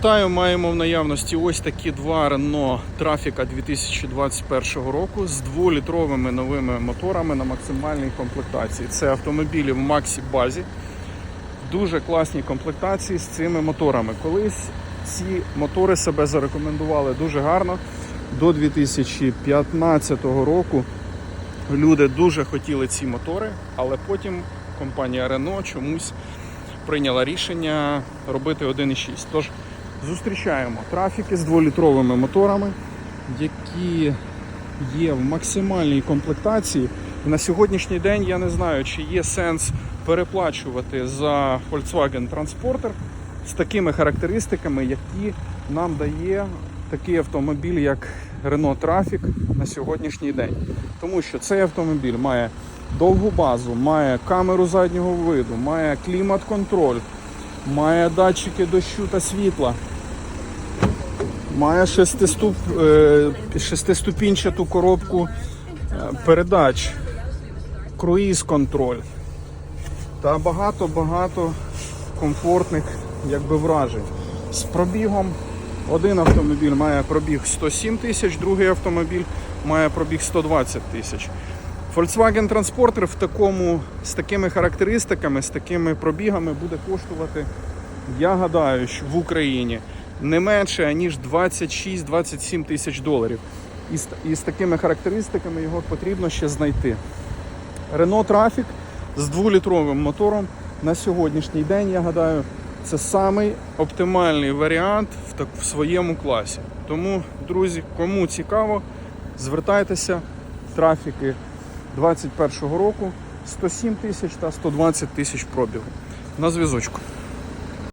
Вітаю, маємо в наявності ось такі два Renault Trafica 2021 року з дволітровими новими моторами на максимальній комплектації. Це автомобілі в Максі базі. Дуже класні комплектації з цими моторами. Колись ці мотори себе зарекомендували дуже гарно. До 2015 року люди дуже хотіли ці мотори, але потім компанія Renault чомусь прийняла рішення робити 1,6. Тож зустрічаємо трафіки з дволітровими моторами, які є в максимальній комплектації. На сьогоднішній день я не знаю, чи є сенс переплачувати за Volkswagen Transporter з такими характеристиками, які нам дає такий автомобіль, як Renault Trafic на сьогоднішній день. Тому що цей автомобіль має довгу базу, має камеру заднього виду, має клімат-контроль, має датчики дощу та світла, має шестиступ, е, шестиступінчату коробку е, передач, круїз-контроль та багато-багато комфортних якби, вражень. З пробігом один автомобіль має пробіг 107 тисяч, другий автомобіль має пробіг 120 тисяч. Volkswagen Transporter в такому, з такими характеристиками, з такими пробігами буде коштувати, я гадаю, що в Україні не менше ніж 26-27 тисяч доларів. І з, і з такими характеристиками його потрібно ще знайти. Renault Trafic з дволітровим мотором на сьогоднішній день, я гадаю, це самий оптимальний варіант в, так, в своєму класі. Тому, друзі, кому цікаво, звертайтеся. Трафіки 2021 року 107 тисяч та 120 тисяч пробігу. На зв'язочку.